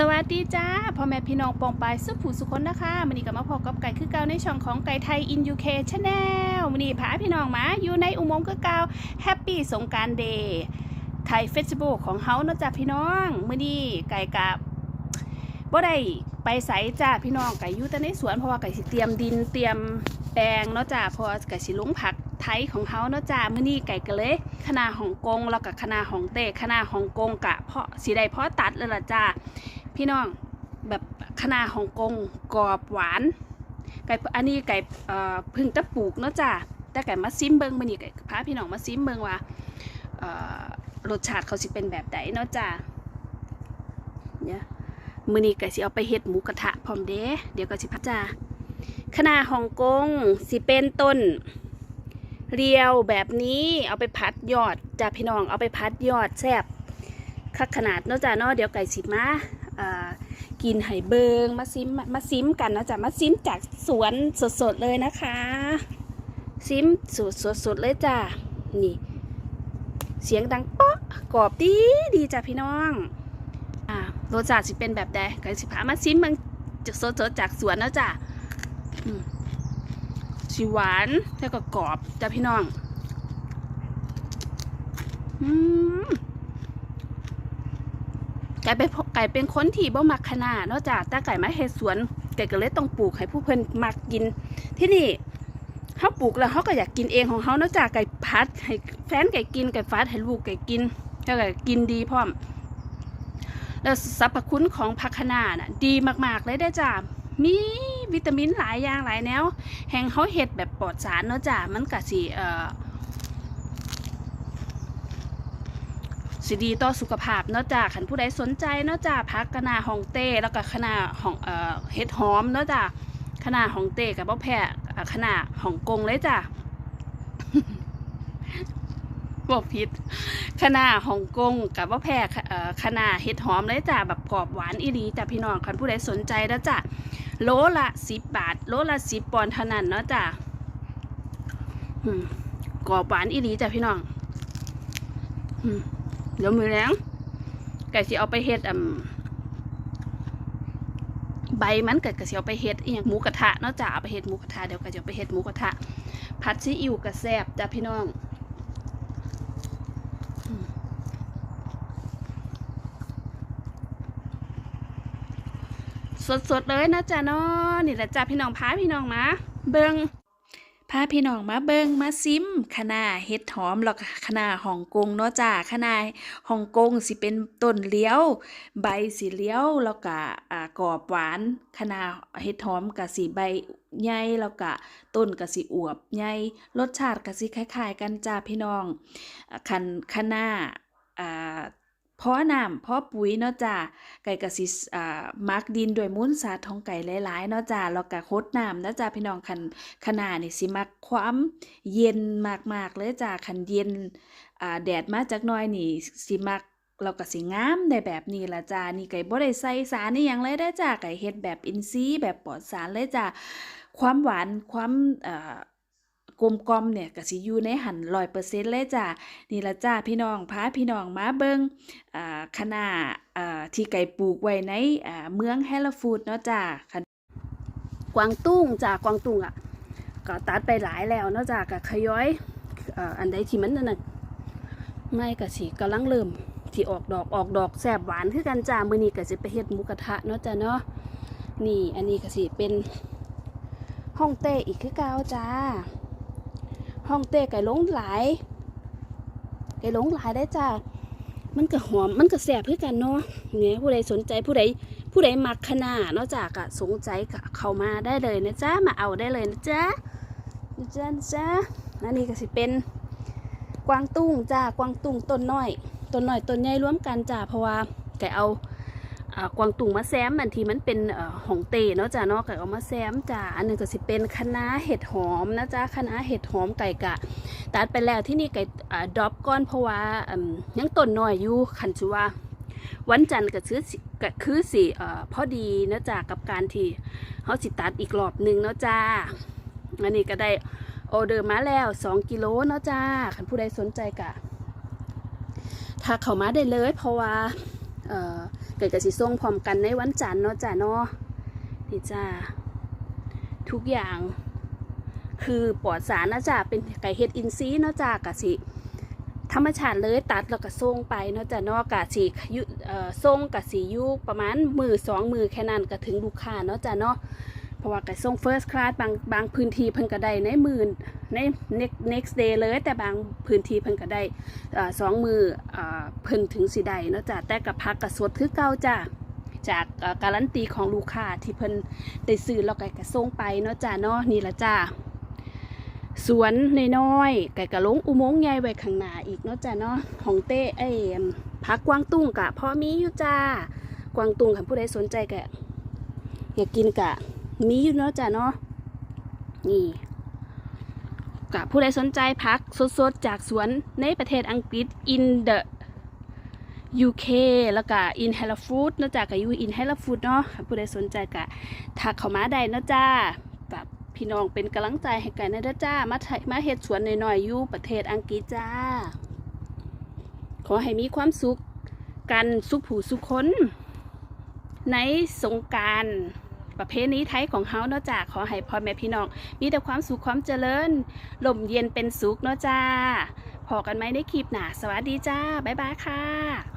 สวัสดีจ้าพ่อแม่พี่น้องปองปายสุผู้สุคนนะคะมันนี้ก็มาพบกับไก่คือเก่าในช่องของไก่ไทยอินยูเคชแนลมันนี้พาพี่น้องมาอยู่ในอุโมงค์คือเก่าแฮปปี้สงการเดย์ไทยเฟสติวัลของเฮาเนาะจ้าพี่น้องมื้อนี้ไก่กับบ่ได้ไปไสจ้าพี่น้องไก่อยู่แต่ในสวนเพราะว่าไก่สิเตรียมดินเตรียมแปลงเนาะจ้าพราะว่าไก่สิลุงผักไทยของเฮาเนาะจ้ามื้อนี้ไก่ก็เลยคณะฮ่องกงแล้วก็คณะฮ่องเต้คณะฮ่องกงกะเพาะสิได้เพาะตัดแล้วล่ะจ้า พี่น้องแบบคณะฮ่องกงกรอบหวาน ไก่อันนี้ไก่พึ่งตะปลูกเนาะจ้าแต่ไก่มาซิมเบิงมื้อนี้ไก่พาพี่น้องมาซิมเบิงว่ารสชาติเขาสิเป็นแบบใดเนาะจ้าเนี่ยมือนี้ไก่สิเอาไปเฮ็ดหมูกระทะพร้อมเด้เดี๋ยวก็สิพัจ้าคณะฮ่องกงสิเป็นต้นเรียวแบบนี้เอาไปพัดยอดจ้าพี่น้องเอาไปพัดยอดแซ่บคักขนาดเนาะจ้าเนาะเดี๋ยวไก่สิมา กินไห่เบิงมาซิมมาซิมกันนะจ้ามาซิมจากสวนสดๆเลยนะคะ ซิมสดสดๆเลยจ้านี่ เสียงดังป๊ะกรอบดีดีจ้าพี่น้องอ่ารสชาติสิเป็นแบบใดไก่สิพามาซิมมันจากสดๆจากสวนนะจ้าอืมสีหวานแล้วก็กรอบจ้ะพี่น้อง อืม ไก่เป็นไก่เป็นคนที่บ่มักขนาดนอกจากแต่ไก่มาเฮ็ดสวนไก่ก็เลยต้องปลูกให้ผู้เพิ่นมักกิน ที่นี่เขาปลูกแล้วเขาก็อยากกินเองของเขานอกจากไก่พัดให้แฟนไก่กินไก่ฟัดให้ลูกไก่กินแล้วก็กินดีพร้อม แล้วสรรพคุณของผักคะน้าน่ะดีมากๆเลยได้อจ้ามีวิตามินหลายอย่างหลายแนว แห่งเขาเห็ดแบบปลอดสารเนาะจ้ะมันก็สิเอ่อ สิดีต่อสุขภาพเนาะจ้ะขันผู้ใดสนใจเนาะจ้ะพักคณะฮองเต้แล้วก็คณะของเอ่อเห็ดหอมเนาะจ้ะคณะฮองเต้กับบ่แพ้คณะฮองกงเลยจ้ะบอกผิดคณะฮ่องกงกับบ่แพ้คณะเห็ดหอมเลยจ้ะแบบกรอบหวานอีหลีจ้ะพี่น้องคันผู้ใดสนใจแล้วจ้ะโลละสิบบาท โลละสิบปอนด์เท่านั้นเนาะจ้ะอืมกรอบหวานอีหลีจ้ะพี่น้องอืม เดี๋ยวมือแรงไก่สิเอาไปเฮ็ดอ่าใบมันก็ก็สิเอาไปเฮ็ดอีหยังหมูกระทะเนาะจ้ะเอาไปเฮ็ดหมูกระทะเดี๋ยวก็จะเอาไปเฮ็ดหมูกระทะผัดซีอิ๊วกระแซบจ้ะพี่น้องสดๆเลยนะจ๊ะเนาะนี่แหละจ้ะพี่น้องพาพี่น้องมา เบิง พาพี่น้องมาเบิงมาซิมคณะเห็ดหอมแล้วก็คณะฮ่องกงเนาะจ้ะคณะฮ่องกงสิเป็นต้นเลี้ยว ใบสีเลี้ยวแล้วก็อ่ากรอบหวานคณะเห็ดหอมก็สีใบใหญ่แล้วก็ต้นก็สิอวบใหญ่รสชาติก็สิคล้ายๆ กันจ้าพี่น้องคันคณะอ่า เพาะน้ำเพาะปุ๋ยเนาะจ้าไก่ก็สิอ่ามักดินด้วยมูลสาดของไก่หลายๆเนาะจ้าแล้วก็คดน้ำนะจ้าพี่น้องคันคณะนี่สิมักความเย็นมากๆเลยจ้าคันเย็นอ่าแดดมาจักน่อยนี่สิมักเราก็สิงามได้แบบนี้ละจ้า นี่ไก่บ่ได้ใส่สารนี่ยังเลยได้จ้า ไก่เฮ็ดแบบอินทรีแบบปลอดสารเลยจ้า ความหวานความเอ่อ กลมกลมเนี่ยก็สิอยู่ในหัน100%เซ็นต์เลยจ้านี่ละจ้าพี่น้องพาพี่น้องมาเบิงอ่าคะน้าอ่าที่ไก่ปลูกไว้ในอ่าเมืองแฮลฟูดเนาะจ้าคันกวางตุ้งจ้ากวางตุ้งอะก็ตัดไปหลายแล้วเนาะจ้าก็ขย้อยอ่ออันใดที่มันนั่นน่ะไม่ก็สิกำลังเริ่มที่ออกดอกออกดอกแซบหวานคือกันจ้ามื้อนี้ก็สิไปเฮ็ดหมูกระทะเนาะจ้าเนาะนี่อันนี้ก็สิเป็นห้องเต้อีกคือเก่าจ้า ห้องเต้ไก่หลงหลาย ไก่หลงหลายได้จ้ามันก็หอมมันก็แซ่บคือกันเนาะเนี่ยผู้ใดสนใจผู้ใดผู้ใดมักขนาดเนาะจาก็สนใจก็เขามาได้เลยนะจ้ามาเอาได้เลยนะจ้านะจ้านะจ้าอันนี้ก็สิเป็นกวางตุ้งจ้ากวางตุ้งต้นน้อยต้นน้อยต้นใหญ่รวมกันจ้าเพราะว่าไก่เอา กวางตุ้งมาแซมมันทีมันเป็นเอ่อของเตเนาะจ้าเนาะไก่เอามาแซมจ้าอันนึงก็สิเป็นคณะเห็ดหอมนะจ้าคณะเห็ดหอมไก่กะตัดไปแล้วที่นี่ไก่ดรอปก้อนเพราะว่ายังต้นน้อยอยู่คันชื่อว่าวันจันทร์ก็ซื้อก็คือสิเอ่อพอดีนะจ้ากับการที่เขาสิตัดอีกรอบหนึ่งเนาะจ้าอันนี้ก็ได้ออเดอร์มาแล้ว 2 กิโลเนาะจ้าคันผู้ใดสนใจกะถ้าเขามาได้เลยเพราะว่า เอ่อเกิดกสิส่งพร้อมกันในวันจันทร์เนาะจ้าเนาะนี่จ้าทุกอย่างคือปลอดสารนะจ้าเป็นไก่เฮ็ดอินซีเนาะจ้ากะสิธรรมชาติเลยตัดแล้วก็ส่งไปเนาะจ้ะเนาะกะสิยุเอ่อส่งกะสิอยู่ประมาณมือสองมือแค่นั้นก็ถึงลูกค้าเนาะจ้ะเนาะ เพราะว่ากะส่ง first class บางบางพื้นที่เพิ่นก็ได้ในหมือใน next next day เลยแต่บางพื้นที่เพิ่นก็ได้สองมือเอ่อเพิ่นถึงสิได้เนาะจ้ะแต่กับพักกะสดคือเก่าจ้ะจากการันตีของลูกค้าที่เพิ่นได้ซื้อแล้วก็กระส่งไปเนาะจ้ะเนาะนี่ละจ้ะสวนนน้อยๆไก่กระลงอุโมงค์ใหญ่ไว้ข้างหน้าอีกเนาะจ้ะเนาะของเต้ไอ้พักกวางตุ้งกะพอมีอยู่จ้ากวางตุ้งคันผู้ใดสนใจกะอยากกินกะ มีอยู่เนาะจ้ะเนาะนี่กะผู้ใดสนใจพักสดๆ จากสวนในประเทศอังกฤษ in the UK แล้วก็ in h e l l o f o o d เนาะจ้ะกะอยู่ in h e l l o f o o d เนาะผู้ใดสนใจกะทักเข้ามาได้เนาะจ้ากับพี่น้องเป็นกำลังใจให้กันนะเจ้ามาไทยมาเฮ็ดสวนหน่อยๆอยู่ประเทศอังกฤษจ้า ขอให้มีความสุขกันสุขผู้สุขคนในสงการ ประเพณีไทยของเฮาเนาะจ้าขอให้พ่อแม่พี่น้องมีแต่ความสุขความเจริญลมเย็นเป็นสุขเนาะจ้าพอกันไหมในคลิปหนาสวัสดีจ้าบ๊ายบายค่ะ